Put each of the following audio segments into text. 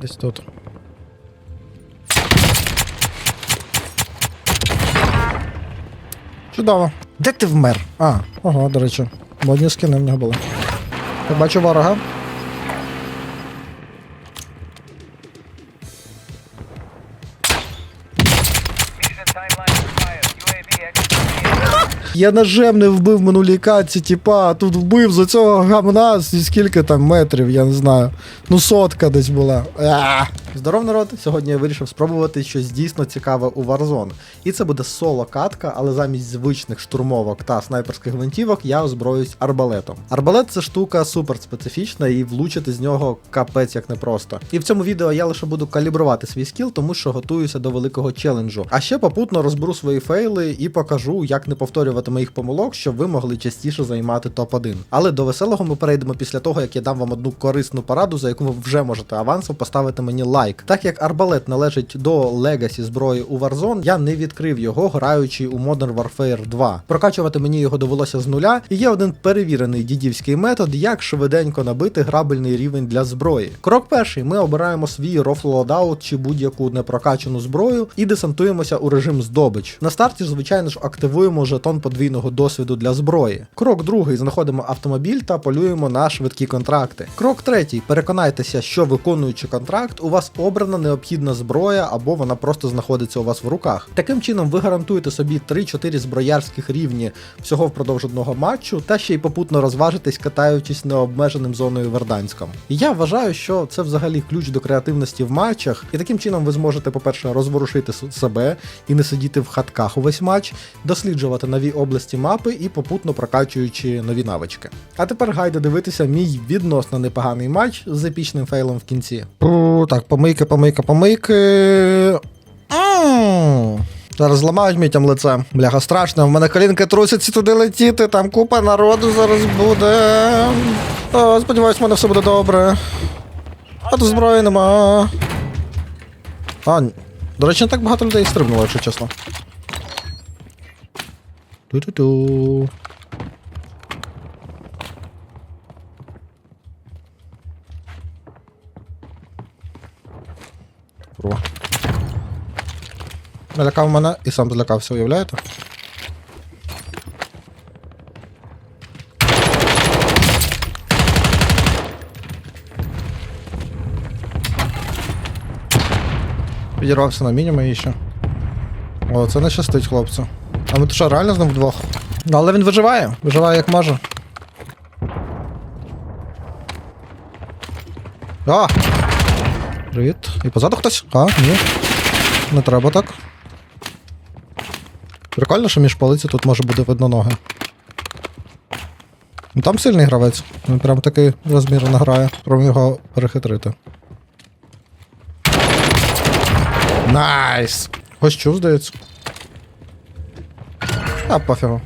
Десь тут. Чудово. Де ти вмер? А, ого, до речі. Модні скини в нього були. Я бачу ворога. Я ножем не вбив минулій катці, типа, тут вбив з цього гамна скільки там метрів, я не знаю. Ну, сотка десь була. Здоров, народ! Сьогодні я вирішив спробувати щось дійсно цікаве у Warzone. І це буде соло катка, але замість звичних штурмовок та снайперських гвинтівок я озброюсь арбалетом. Арбалет це штука супер специфічна, і влучити з нього капець як непросто. І в цьому відео я лише буду калібрувати свій скіл, тому що готуюся до великого челенджу. А ще попутно розберу свої фейли і покажу, як не повторювати моїх помилок, щоб ви могли частіше займати топ-1. Але до веселого ми перейдемо після того, як я дам вам одну корисну пораду, за яку ви вже можете авансом поставити мені лайк. Так як арбалет належить до легасі зброї у Warzone, я не відкрив його, граючи у Modern Warfare 2. Прокачувати мені його довелося з нуля, і є один перевірений дідівський метод, як швиденько набити грабельний рівень для зброї. Крок перший: ми обираємо свій рофл лодаут чи будь-яку непрокачану зброю і десантуємося у режим здобич. На старті звичайно ж, активуємо жетон подвійного досвіду для зброї. Крок другий знаходимо автомобіль та полюємо на швидкі контракти. Крок третій: переконайтеся, що виконуючи контракт, у вас обрана необхідна зброя або вона просто знаходиться у вас в руках. Таким чином, ви гарантуєте собі 3-4 зброярських рівні всього впродовж одного матчу, та ще й попутно розважитись, катаючись необмеженим зоною Верданськом. Я вважаю, що це взагалі ключ до креативності в матчах, і таким чином ви зможете, по-перше, розворушити себе і не сидіти в хатках увесь матч, досліджувати нові області мапи і попутно прокачуючи нові навички. А тепер гайде дивитися мій відносно непоганий матч з епічним фейлом в кінці. О, так, помийки, помийки. М. Зараз зламають мітям лице. Бляха, страшно. В мене колінки трусяться туди летіти, там купа народу зараз буде. О, сподіваюсь, в мене все буде добре. А тут зброї нема. А, до речі, не так багато людей стрибнуло, якщо чесно. Ту-ту-ту. Курва. Налякав мене і сам злякався, уявляєте? Підірвався на мінімумі ще. О, це не щастить, хлопцю. А ми то що, реально з ним вдвох? Ну, але він виживає, виживає як може. А! Привіт. І позаду хтось? А, ні. Не треба так. Прикольно, що між полиці тут може бути видно ноги. Ну там сильний гравець. Він прям такий розмірно грає. Пробуємо його перехитрити. Найс! Чув, здається. А, пофігу.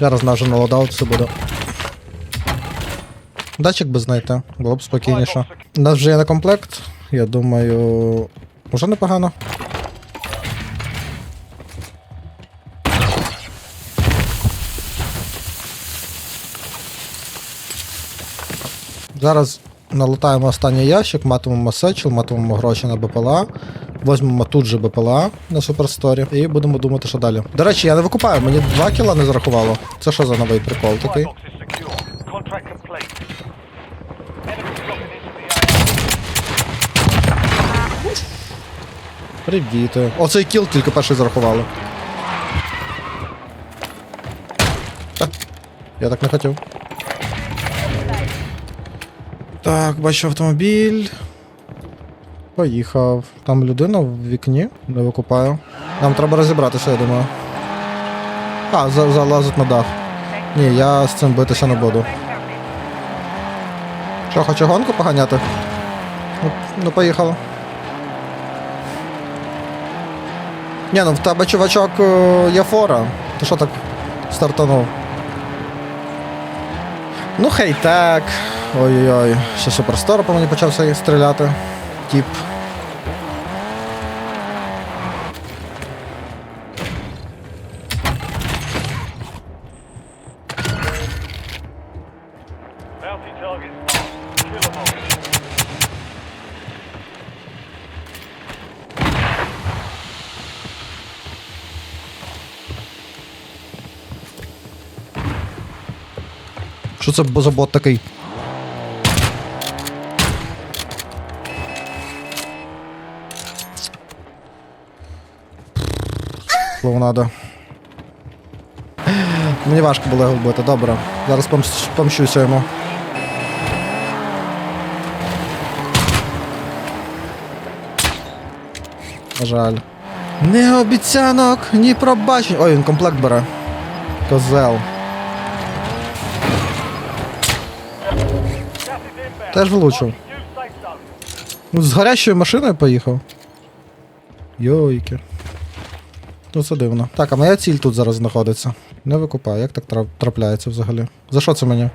Зараз нажу на лодаут, все буде. Датчик би знайти, було б спокійніше. У нас вже є на комплект. Я думаю. Уже непогано. Зараз налутаємо останній ящик, матимемо сечел, матимемо гроші на БПЛА. Возьмемо тут же БПЛА на суперсторі і будемо думати, що далі. До речі, я не викупаю, мені 2 кіла не зарахувало. Це що за новий прикол такий? Привіт. Оцей кіл тільки перший зарахували. Я так не хотів. Так, бачу автомобіль. Поїхав. Там людина в вікні, не викупаю. Нам треба розібратися, я думаю. А, залазить на дах. Ні, я з цим битися не буду. Що, хоче гонку поганяти? Ну, ну поїхали. Ні, ну в тебе чувачок е, є фора. Ти що так стартанув? Ну хей так. Ой-ой-ой. Ще суперстор по мені почався стріляти тип. Що це за бот такий? Клоунада. Мені важко було його вбити, добре. Зараз помс- помщуся йому. На жаль. Ні обіцянок, ні пробачень. Ой, він комплект бере. Козел. Теж влучив. Ну, з гарячою машиною поїхав. Йойки. Ну це дивно. Так, а моя ціль тут зараз знаходиться. Не викупаю, як так трапляється взагалі? За що це мені?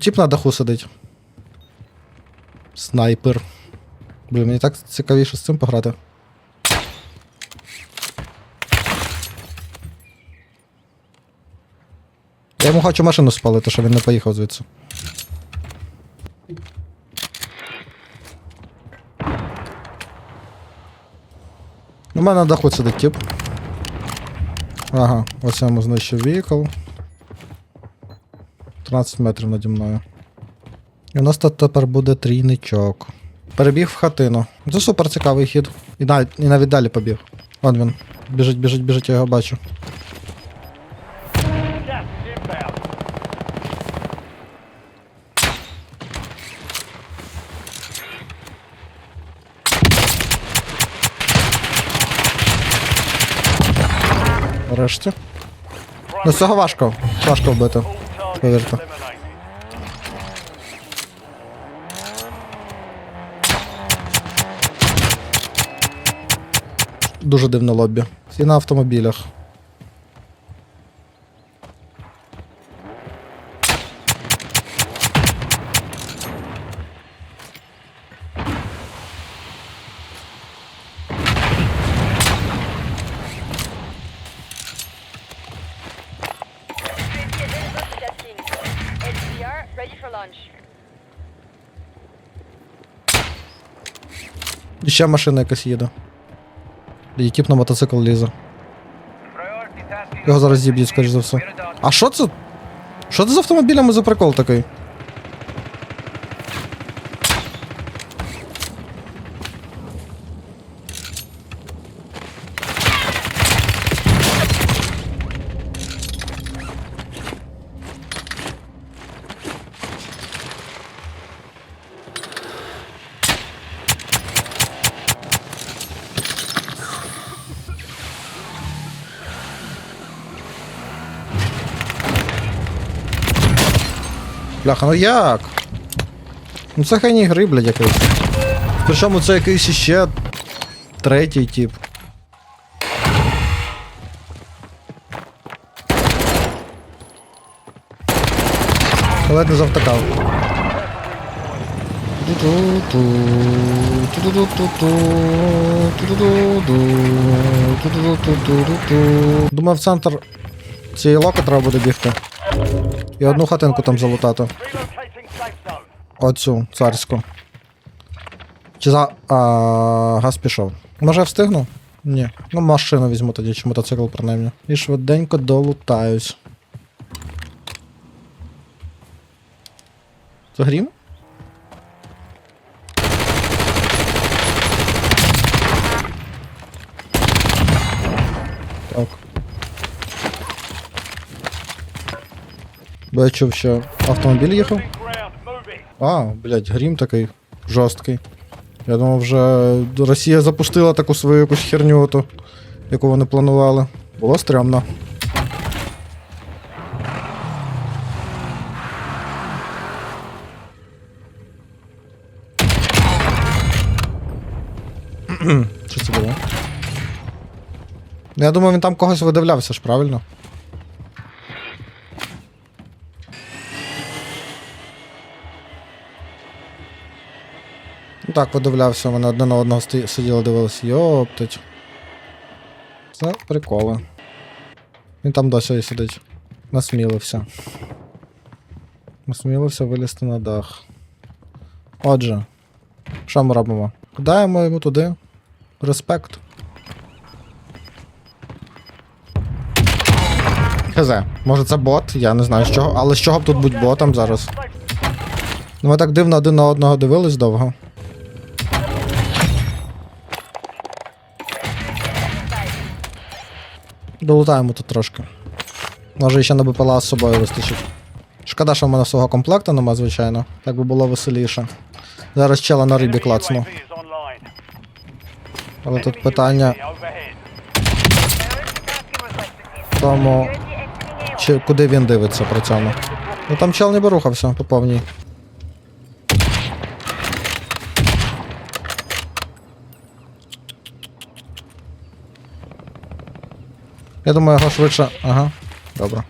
Тіп на даху сидить. Снайпер. Блін, мені так цікавіше з цим пограти. Я йому хочу машину спалити, щоб він не поїхав звідси. У мене даху сидить тип. Ага, ось я йому знищив віїкл. 13 метрів наді мною. І у нас тут тепер буде трійничок. Перебіг в хатину. Це супер цікавий хід. І навіть, і навіть далі побіг. Вон він. Біжить, біжить, біжить, я його бачу. Нарешті. Ну цього важко. Важко вбити. Повірте. Дуже дивне лобі. Всі на автомобілях. І ще машина якась їде. І на мотоцикл лізе. Його зараз зіб'ють, скоріш за все. А що це? Що це з автомобілями за прикол такий? Бляха, ну як? Ну це хай не гри, блядь, якийсь. Причому це якийсь іще третій тип. Ледь не ту-ду-ду-ду. Думаю, в центр цієї локи треба буде бігти. І одну хатинку там залутати. Оцю царську. Чи за. А, газ пішов. Може я встигну? Ні. Ну машину візьму тоді, чи мотоцикл принаймні. І швиденько долутаюсь. Це грім? Так. Чув, що автомобіль їхав. А, блядь, грім такий жорсткий. Я думав, вже Росія запустила таку свою якусь херню, ту, яку вони планували. Було стрьомно. Що це було? Ну, Я думаю, він там когось видивлявся ж, правильно? Так, подивлявся, вони одне на одного сиділи, дивилися. Йоптать. Це приколи. Він там досі сидить. Насмілився. Насмілився вилізти на дах. Отже, що ми робимо? Кидаємо йому туди. Респект. Хз. Може це бот, я не знаю з чого. Але з чого б тут будь ботом зараз? Ну ми так дивно один на одного дивились довго. Долутаємо тут трошки. Може ще на БПЛА з собою вистачить. Шкода, що в мене свого комплекту нема, звичайно. Так би було веселіше. Зараз чела на рибі клацну. Але тут питання тому, чи куди він дивиться при цьому. Ну там чел ніби рухався по повній. Я думаю, його швидше. Ага, добре.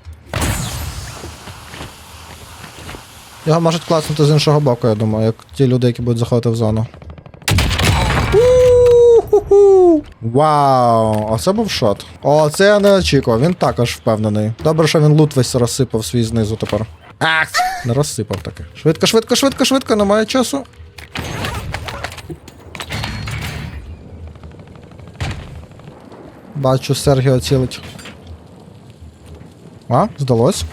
Його можуть класнути з іншого боку, я думаю, як ті люди, які будуть заходити в зону. Вау, оце був шот. О, це я не очікував, він також впевнений. Добре, що він лут весь розсипав свій знизу тепер. Ах! Не розсипав таки. Швидко, швидко, швидко, швидко, немає часу. Бачу, Сергіо цілить. А, здалось?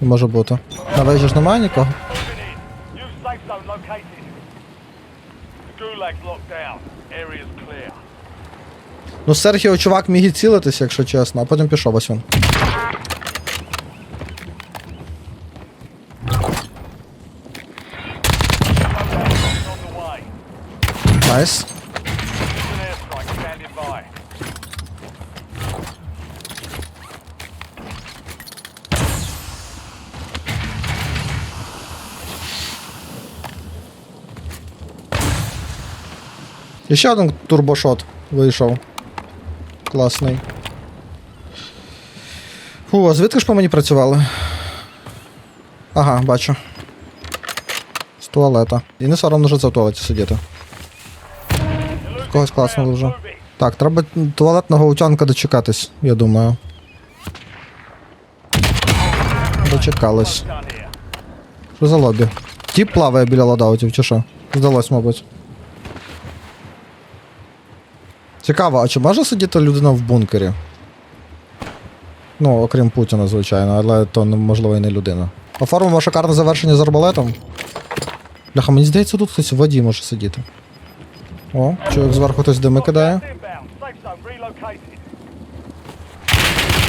Може бути. На вежі ж немає нікого. Ну, Сергіо чувак міг і цілитися, якщо чесно, а потім пішов ось він. Найс. І ще один турбошот вийшов. Класний. Фу, а звідки ж по мені працювали? Ага, бачу. З туалета. І не соромно вже це в туалеті сидіти. Когось класно вже. Так, треба туалетного утянка дочекатись, я думаю. Дочекались. Що за лобі? Тіп плаває біля лодаутів, чи що? Здалось, мабуть. Цікаво, а чи може сидіти людина в бункері? Ну, окрім Путіна, звичайно, але то ну, можливо і не людина. Оформимо шикарне завершення з арбалетом. Бляха, мені здається, тут хтось в воді може сидіти. О, чоловік зверху хтось дими кидає.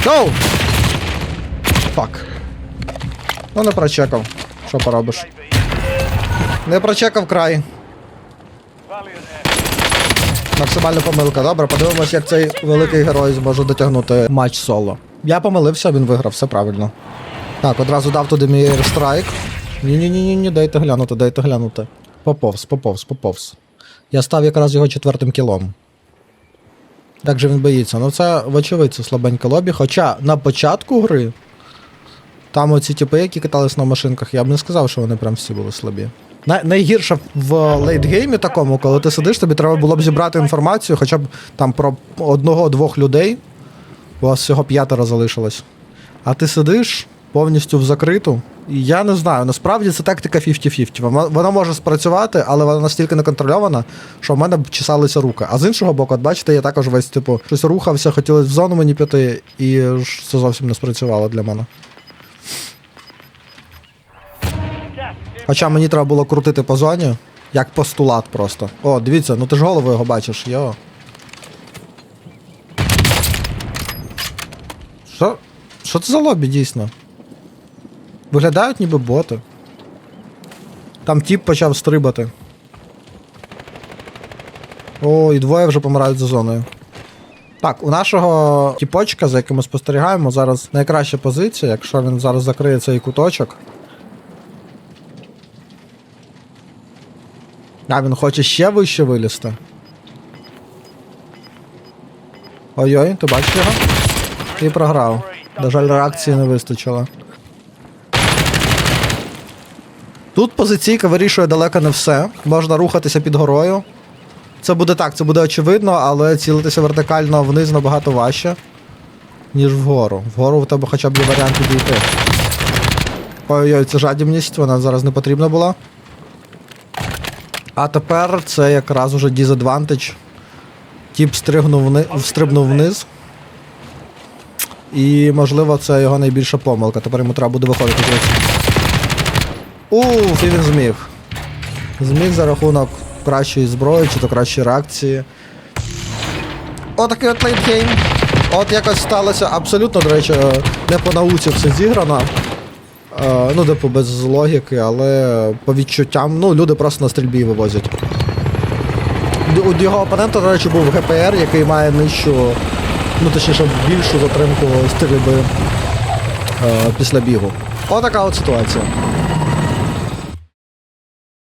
Гоу! Фак. Ну не прочекав. Що поробиш? Не прочекав край. Максимальна помилка. Добре, подивимось, як цей великий герой зможе дотягнути матч соло. Я помилився, він виграв, все правильно. Так, одразу дав туди мій airstrike. Ні-ні-ні, ні дайте глянути, дайте глянути. Поповз, поповз, поповз. Я став якраз його четвертим кілом. Так же він боїться. Ну це, вочевидь, слабеньке лобі. Хоча на початку гри там оці типи, які катались на машинках, я б не сказав, що вони прям всі були слабі. Най- найгірше в лейтгеймі такому, коли ти сидиш, тобі треба було б зібрати інформацію хоча б там про одного-двох людей. У вас всього п'ятеро залишилось. А ти сидиш повністю в закриту. І я не знаю, насправді це тактика 50-50. Вона, вона може спрацювати, але вона настільки неконтрольована, що в мене б чесалися руки. А з іншого боку, от бачите, я також весь типу щось рухався, хотілося в зону мені піти, і це зовсім не спрацювало для мене. Хоча мені треба було крутити по зоні, як постулат просто. О, дивіться, ну ти ж голову його бачиш, йо. Що? Що це за лобі дійсно? Виглядають ніби боти. Там тіп почав стрибати. О, і двоє вже помирають за зоною. Так, у нашого тіпочка, за яким ми спостерігаємо, зараз найкраща позиція, якщо він зараз закриє цей куточок. А, він хоче ще вище вилізти. Ой-ой, ти бачиш його? І програв. На жаль, реакції не вистачило. Тут позиційка вирішує далеко не все. Можна рухатися під горою. Це буде так, це буде очевидно, але цілитися вертикально вниз набагато важче, ніж вгору. Вгору в тебе хоча б є варіант підійти. Ой-ой, це жадібність, вона зараз не потрібна була. А тепер це якраз уже disadvantage. Тіп стригнув вни... стрибнув вниз. І, можливо, це його найбільша помилка. Тепер йому треба буде виходити. Уф, і він зміг. Зміг за рахунок кращої зброї чи то кращої реакції. Отакий от лейтгейм. От якось сталося абсолютно, до речі, не по науці все зіграно. Е, ну, типу, без логіки, але по відчуттям, ну, люди просто на стрільбі вивозять. У його опонента, до речі, був ГПР, який має нижчу, ну точніше, більшу затримку стрільби е, після бігу. Отака от ситуація.